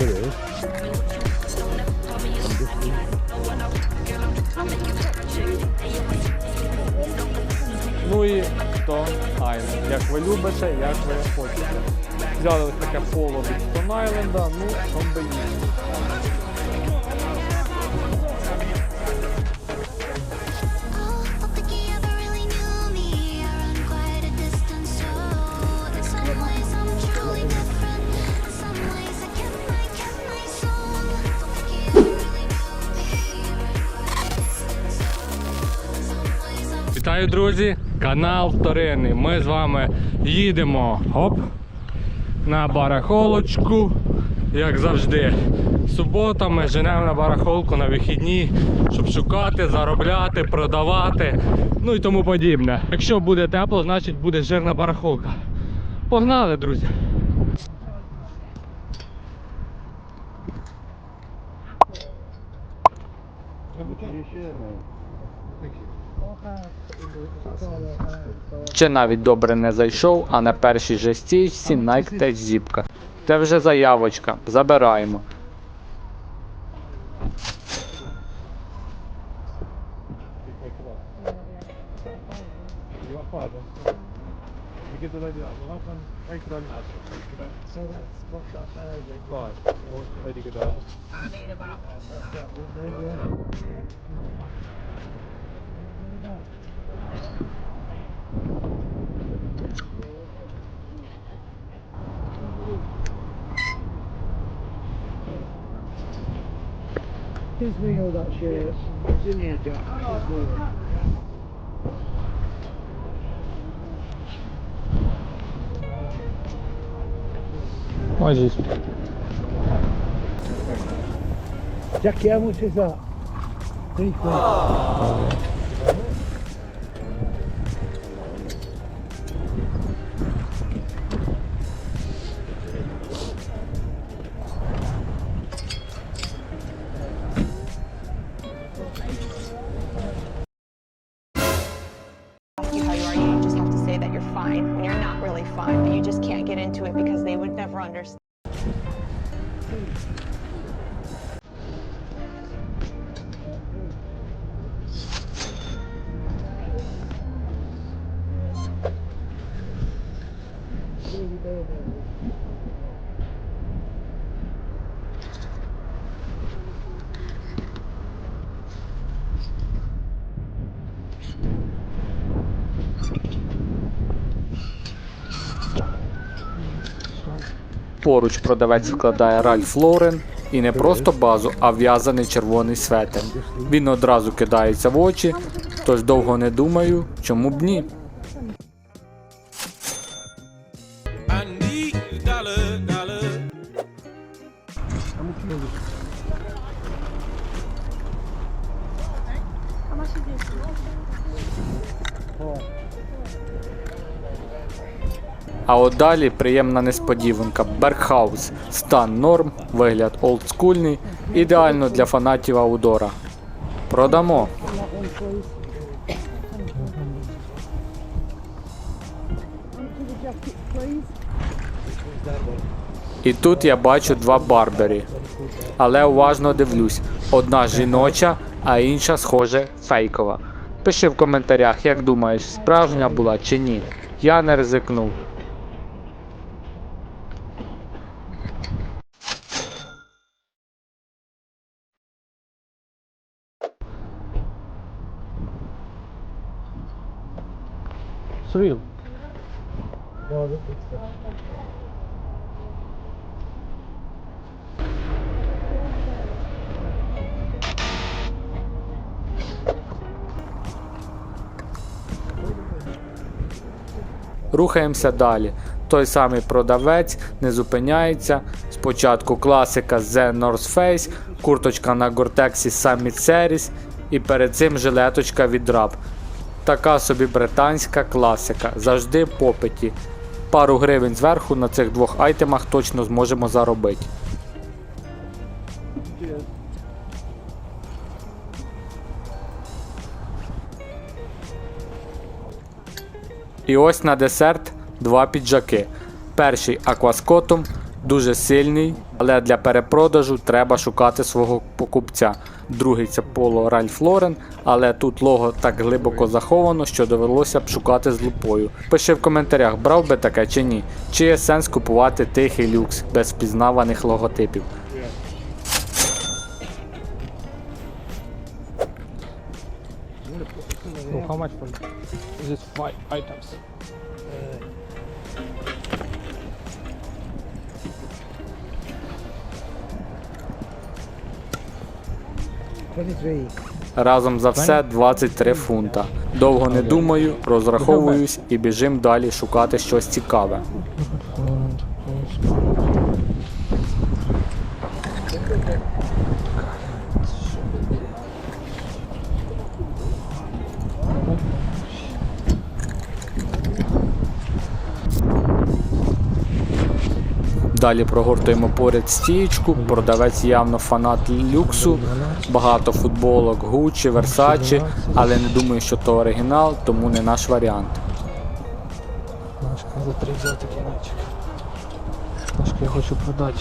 It. Ну і Stone Island. Як ви любите, як ви хочете. Взяли таке поло від Stone Island, ну. Oh, Вітаю, друзі! Канал Вторинний. Ми з вами їдемо оп, на барахолочку, як завжди. Субота ми женемо на барахолку на вихідні, щоб шукати, заробляти, продавати, ну і тому подібне. Якщо буде тепло, значить буде жирна барахолка. Погнали, друзі! Ще навіть добре не зайшов, а на першій же стічці Nike Tech зіпка. Це вже заявочка. Забираємо. Ось здесь. Jackie, how much is that? Three quid. Поруч продавець вкладає Ральф Лорен і не просто базу, а в'язаний червоний светер. Він одразу кидається в очі, тож довго не думаю, чому б ні. А от далі приємна несподіванка. Бергхаус. Стан норм, вигляд олдскульний, ідеально для фанатів аудора. Продамо. І тут я бачу два барбері. Але уважно дивлюсь: одна жіноча, а інша, схоже, фейкова. Пиши в коментарях, як думаєш, справжня була чи ні. Я не ризикнув. Суріл. Рухаємося далі. Той самий продавець не зупиняється. Спочатку класика The North Face, курточка на Gore-Tex Summit Series і перед цим жилеточка від Rap. Така собі британська класика, завжди попиті. Пару гривень зверху на цих двох айтемах точно зможемо заробити. І ось на десерт два піджаки. Перший акваскотом, дуже сильний, але для перепродажу треба шукати свого покупця. Другий це поло Ральф Лорен, але тут лого так глибоко заховано, що довелося б шукати з лупою. Пиши в коментарях, брав би таке чи ні, чи є сенс купувати тихий люкс без впізнаваних логотипів. Oh, how much for is it five items? Разом за все 23 фунта. Довго не думаю, розраховуюсь і біжим далі шукати щось цікаве. Далі прогортуємо поряд стієчку, продавець явно фанат люксу, багато футболок Gucci, Versace, але не думаю, що то оригінал, тому не наш варіант. Машка. Я хочу продати.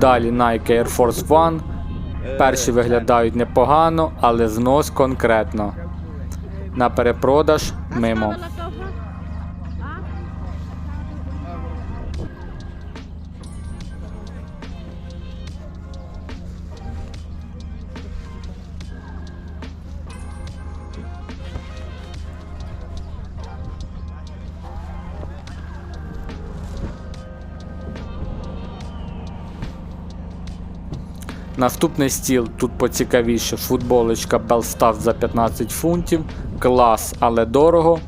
Далі Nike Air Force One. Перші виглядають непогано, але знос конкретно. На перепродаж мимо. Наступний стіл тут поцікавіше. Футболочка Belstaff за 15 фунтів. Клас, але дорого.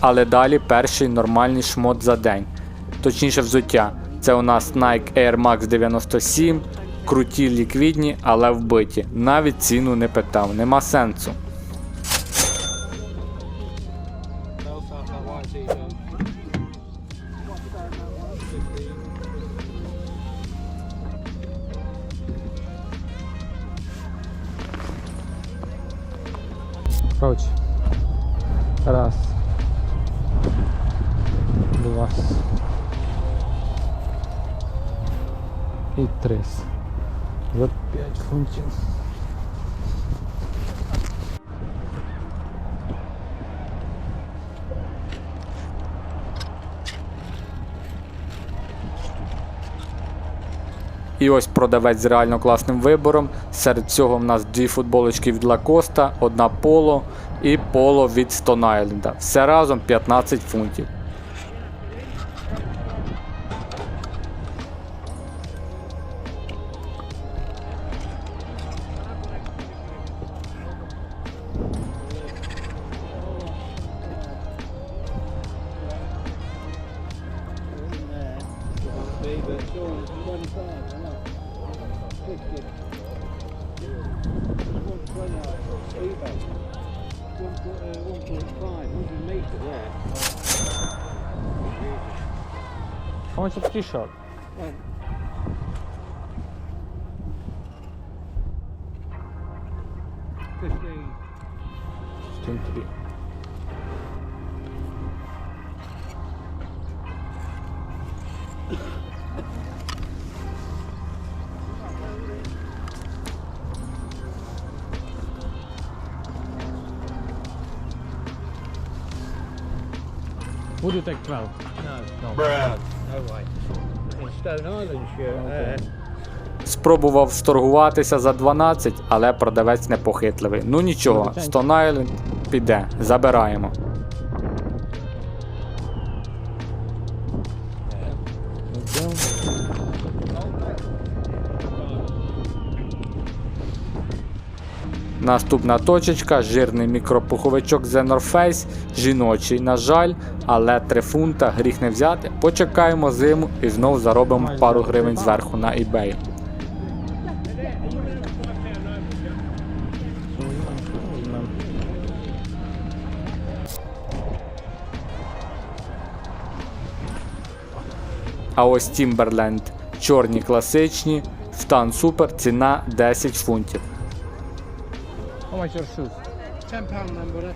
Але далі перший нормальний шмот за день. Точніше взуття. Це у нас Nike Air Max 97. Круті ліквідні, але вбиті. Навіть ціну не питав, нема сенсу. Короче. Раз. Два. І три. За 5 фунтів. І ось продавець з реально класним вибором. Серед цього в нас дві футболочки від Lacoste, одна поло і поло від Stone Айленда. Все разом 15 фунтів. Fifteen three. Would you take 12? No, no way. In Stone Island shirt. Uh, Спробував сторгуватися за 12, але продавець непохитливий. Ну нічого, Stone Island піде, забираємо. Наступна точечка, жирний мікропуховичок The Face, жіночий, на жаль, але 3 фунта гріх не взяти. Почекаємо зиму і знов заробимо пару гривень зверху на eBay. А ось Timberland чорні класичні, в стан супер, ціна 10 фунтів. How much your shoes? ten pound then, buddy.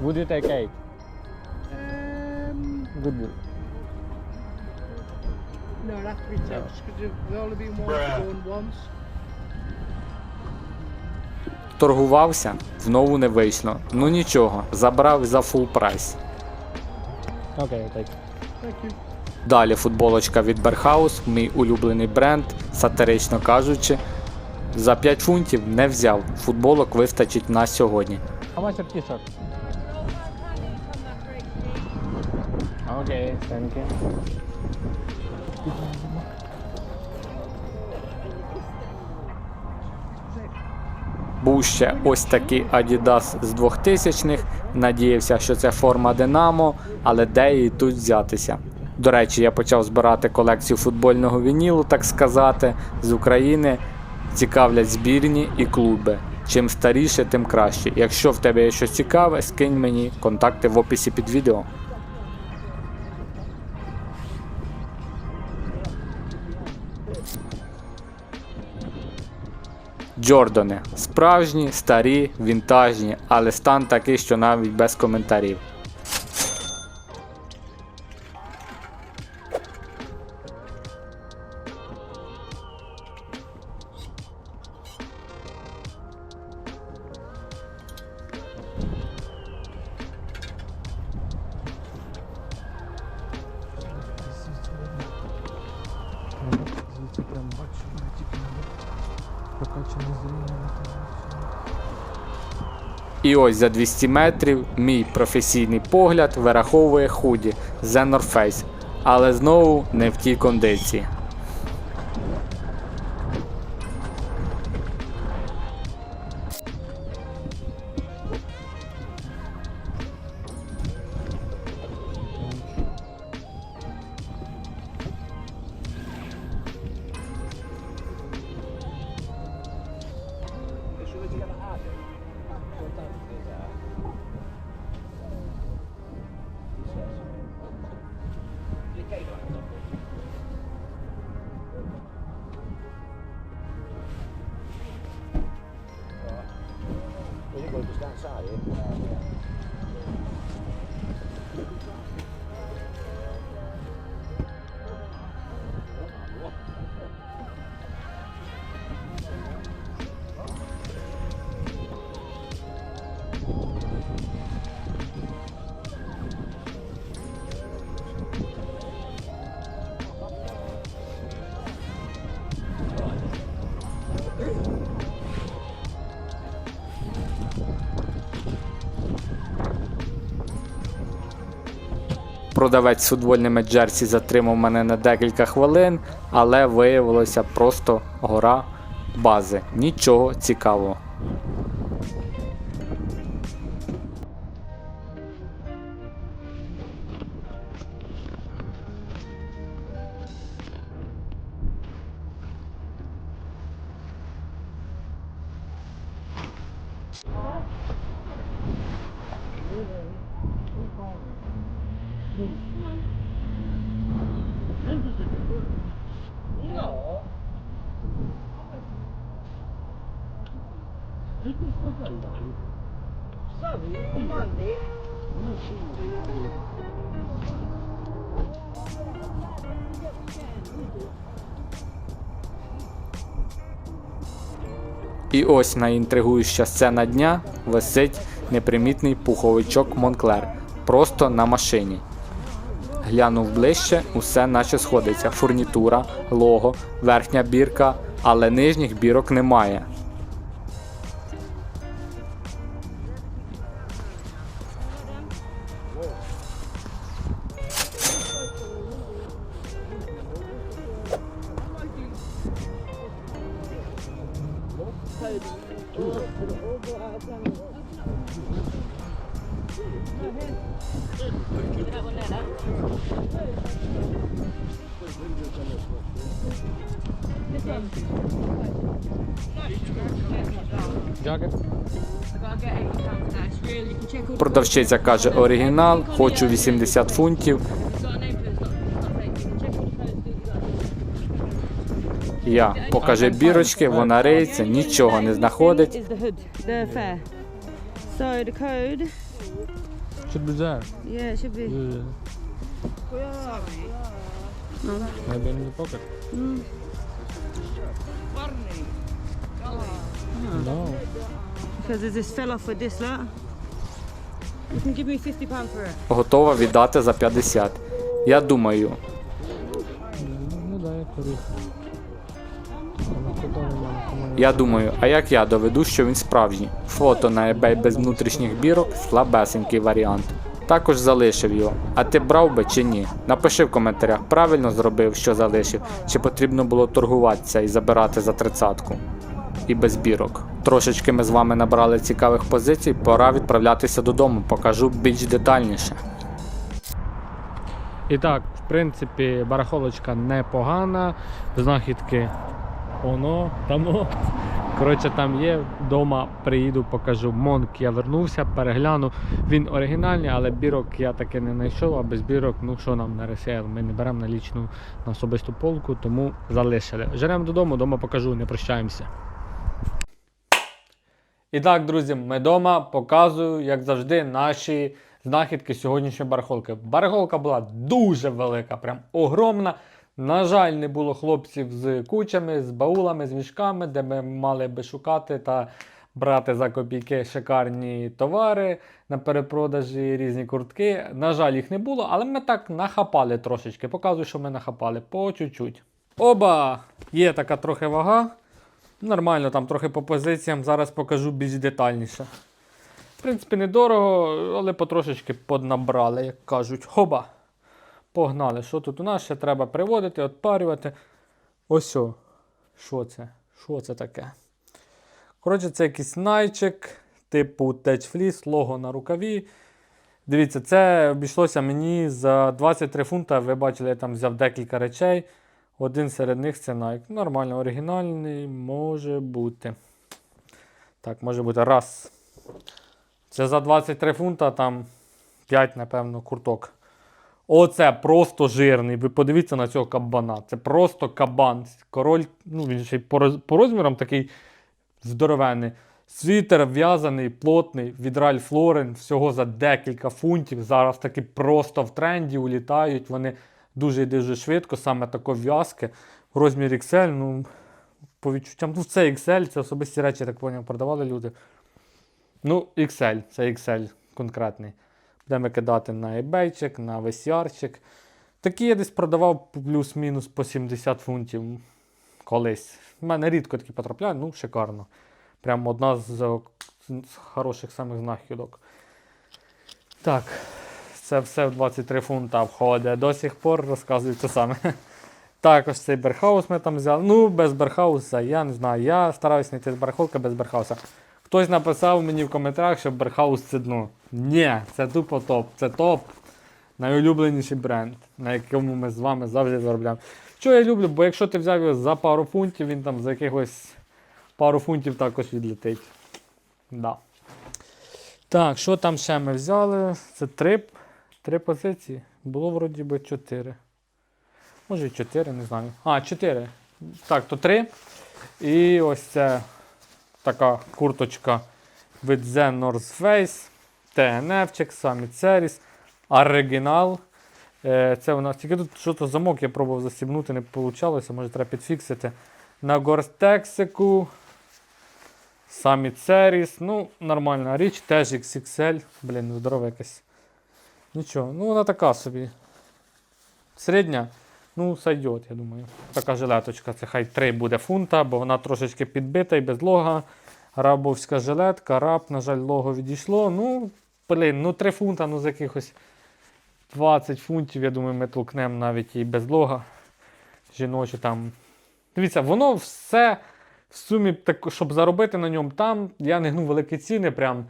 Would you take eight? Um, Good deal. No, it'd have to be ten. Just because we've only been one once. Торгувався, знову не вийшло. Ну нічого, забрав за фул прайс. Okay, take. Thank you. Далі футболочка від Берхаус, мій улюблений бренд, сатирично кажучи. За 5 фунтів не взяв. Футболок вистачить на сьогодні. How much your t-shirt? Okay, thank you. Був ще ось такий Adidas з 2000-х. Надіявся, що це форма Динамо, але де її тут взятися. До речі, я почав збирати колекцію футбольного вінілу, так сказати, з України. Цікавлять збірні і клуби. Чим старіше, тим краще. Якщо в тебе є щось цікаве, скинь мені контакти в описі під відео. Джордани. Справжні, старі, вінтажні, але стан такий, що навіть без коментарів. І ось за 200 метрів мій професійний погляд вираховує худі The North Face, але знову не в тій кондиції. Продавець футбольними джерсі затримав мене на декілька хвилин, але виявилося просто гора бази. Нічого цікавого. І ось найінтригуюча сцена дня висить непримітний пуховичок Монклер просто на машині. Глянув ближче, усе наче сходиться. Фурнітура, лого, верхня бірка, але нижніх бірок немає. Продавщиця каже оригінал, хочу 80 фунтів. Я покаже бірочки, вона риється, нічого не знаходить. Is the hood, the fare. So the code, Should be there. yeah, it should be. Yeah. Maybe in the pocket. No. Because this fell off with this lot. You can give me fifty pound for it. Готова віддати за 50. Я думаю, Ну да, я курю. Я думаю, а як я доведу, що він справжній? Фото на eBay без внутрішніх бірок слабесенький варіант. Також залишив його. А ти брав би чи ні? Напиши в коментарях, правильно зробив, що залишив, чи потрібно було торгуватися і забирати за тридцятку. І без бірок. Трошечки ми з вами набрали цікавих позицій, пора відправлятися додому, покажу більш детальніше. І так, в принципі, барахолочка непогана. Знахідки воно, тамо. Коротше, там є. Вдома приїду, покажу. Монк я вернувся, перегляну. Він оригінальний, але бірок я таки не знайшов, а без бірок, ну що нам на ресейл? Ми не беремо на лічну на особисту полку, тому залишили. Жеремо додому, вдома покажу, не прощаємося. І так, друзі, ми вдома показую, як завжди, наші знахідки сьогоднішньої барахолки. Барахолка була дуже велика, прям огромна. На жаль, не було хлопців з кучами, з баулами, з мішками, де ми мали би шукати та брати за копійки шикарні товари на перепродажі, різні куртки. На жаль, їх не було, але ми так нахапали трошечки. Показую, що ми нахапали по чуть-чуть. Оба! Є така трохи вага. Нормально, там трохи по позиціям. Зараз покажу більш детальніше. В принципі, недорого, але потрошечки поднабрали, як кажуть. Хоба! Погнали. Що тут у нас ще треба приводити, отпарювати. Ось. о. Що це? Що це таке? Коротше, це якийсь найчик, типу Fleece, лого на рукаві. Дивіться, це обійшлося мені за 23 фунта. Ви бачили, я там взяв декілька речей. Один серед них це Nike. Нормально, оригінальний може бути. Так, може бути раз. Це за 23 фунта, там 5, напевно, курток. Оце просто жирний. Ви подивіться на цього кабана. Це просто кабан. Король, ну він ще по, по розмірам такий здоровенний. Світер в'язаний, плотний від Ralph Lauren, всього за декілька фунтів. Зараз таки просто в тренді улітають. Вони дуже і дуже швидко, саме тако в'язки. В розмірі XL, ну, по відчуттям, ну це XL, це особисті речі, так поняв, продавали люди. Ну, XL, це XL конкретний. Будемо кидати на eBay, на VCR. Такі я десь продавав плюс-мінус по 70 фунтів колись. У мене рідко такі потрапляють, ну шикарно. Прям одна з, з хороших самих знахідок. Так, це все в 23 фунта входить. До сих пор розказую це саме. Також цей берхаус ми там взяли. Ну, без берхауса, я не знаю. Я стараюсь знайти барахолка без берхауса. Хтось написав мені в коментарях, що берхаус це дно. Ні, це тупо топ. Це топ. Найулюбленіший бренд, на якому ми з вами завжди заробляємо. Що я люблю, бо якщо ти взяв його за пару фунтів, він там за якихось пару фунтів також відлетить. Да. Так, що там ще ми взяли? Це три, три позиції. Було вроді би чотири. Може чотири, не знаю. А, чотири. Так, то три. І ось це така курточка від Zen North Face, TNF, самі Ceris, оригінал. Е, Це у нас тільки тут що-то замок я пробував застібнути, не вийшло, може треба підфіксити. На Горстексику. Самі Ceris. Ну, нормальна річ, теж XXL. Блін, здорова якась. Нічого, ну вона така собі. Середня. Ну, сойдет, я думаю. Така жилеточка, це хай 3 буде фунта, бо вона трошечки підбита і без лога. Рабовська жилетка, раб, на жаль, лого відійшло. Ну, блін, ну 3 фунта, ну з якихось 20 фунтів, я думаю, ми толкнемо навіть і без лога. Жіночі там. Дивіться, воно все в сумі, так, щоб заробити на ньому там, я не гну великі ціни, прям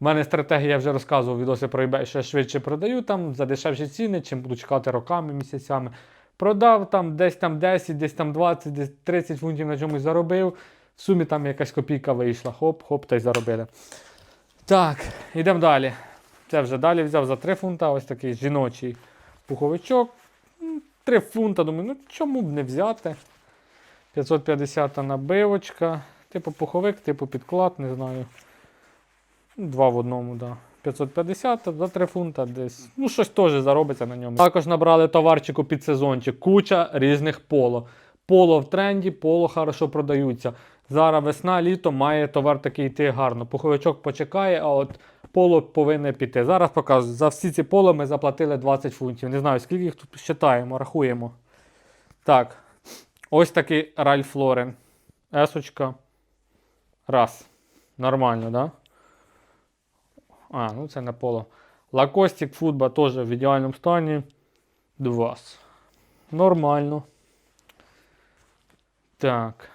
В мене стратегія я вже розказував відоси про eBay, що я швидше продаю там за дешевші ціни, чим буду чекати роками, місяцями. Продав там десь там 10, десь там 20, десь 30 фунтів на чомусь заробив. В сумі там якась копійка вийшла. Хоп, хоп, та й заробили. Так, йдемо далі. Це вже далі взяв за 3 фунта, ось такий жіночий пуховичок. 3 фунта, думаю, ну чому б не взяти? 550 набивочка. Типу пуховик, типу підклад, не знаю. Ну, Два в одному, да. 550 за 3 фунта десь. Ну, щось теж заробиться на ньому. Також набрали товарчику під сезончик. Куча різних поло. Поло в тренді, поло хорошо продаються. Зараз весна, літо має товар такий йти гарно. Пуховичок почекає, а от поло повинне піти. Зараз показую. За всі ці поло ми заплатили 20 фунтів. Не знаю, скільки їх тут считаємо, рахуємо. Так. Ось такий Ральф Лорен. Есочка. Раз. Нормально, да? А, ну це не поло. Лакостик футба теж в ідеальному стані. Два. Нормально. Так.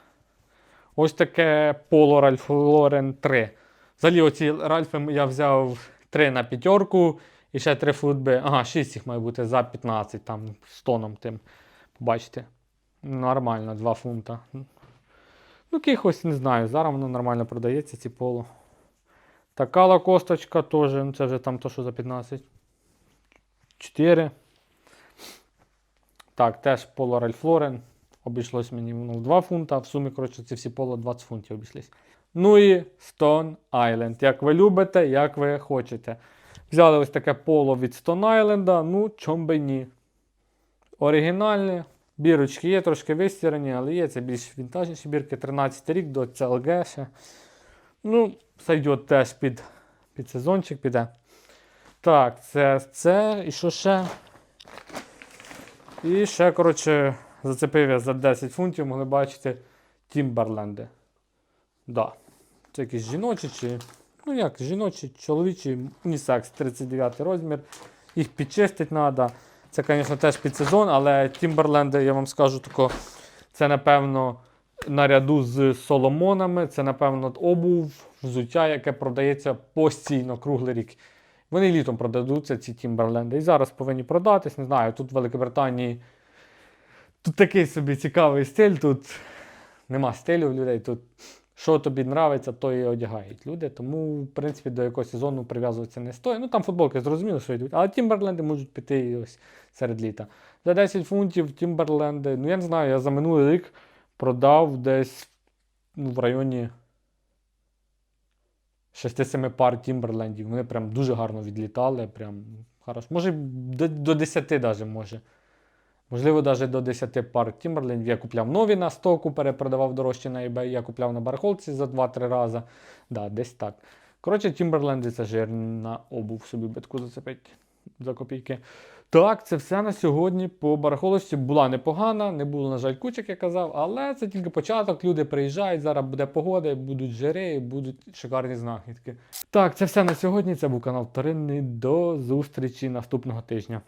Ось таке поло Ральф Лорен 3. Взагалі, оці Ральфи я взяв 3 на п'ятерку і ще 3 футби. Ага, 6 їх має бути за 15 там з тоном тим. Побачите. Нормально, 2 фунта. Ну, якихось не знаю. Зараз воно нормально продається, ці поло. Така лакосточка теж, ну це вже там то, що за 15. 4. Так, теж поло Ральф Лорен. Обійшлось мені в 2 фунта. В сумі, коротше, ці всі поло 20 фунтів обійшлись. Ну і Stone Island. Як ви любите, як ви хочете. Взяли ось таке поло від Stone Island. Ну, чом би ні. Оригінальне. Бірочки є, трошки вистірані, але є це більш вінтажніші бірки. 13 рік до CLG ще. Ну, сойдет теж під, під сезончик піде. Так, це це. І що ще? І ще, коротше, зацепив я за 10 фунтів, могли бачити Тімберленди. Да. Це якісь жіночі чи. Ну як, жіночі, чоловічі, унісекс, 39 розмір. Їх підчистити треба. Це, звісно, теж під сезон, але Тімберленди, я вам скажу тако, це, напевно, наряду з соломонами, це, напевно, обув, взуття, яке продається постійно круглий рік. Вони літом продадуться, ці Тімберленди. І зараз повинні продатись. Не знаю, тут в Великобританії тут такий собі цікавий стиль, тут нема стилю в людей. Тут що тобі нравиться, то і одягають люди. Тому, в принципі, до якогось сезону прив'язуватися не стоїть. Ну там футболки зрозуміло, що йдуть. Але Тімберленди можуть піти ось серед літа. За 10 фунтів Тімберленди, ну я не знаю, я за минулий рік продав десь ну, в районі 6-7 пар Тімберлендів. Вони прям дуже гарно відлітали. Прям хорошо. Може, до, до 10 навіть може. Можливо, навіть до 10 пар Тімберлендів. Я купляв нові на стоку, перепродавав дорожче на eBay. Я купляв на барахолці за 2-3 рази. Да, десь так. Коротше, Тімберленди це жирна обув собі битку зацепить за копійки. Так, це все на сьогодні по барахолочці була непогана, не було, на жаль, кучок, я казав, але це тільки початок. Люди приїжджають, зараз буде погода, будуть жири, будуть шикарні знахідки. Так, це все на сьогодні. Це був канал Вторинний. До зустрічі наступного тижня.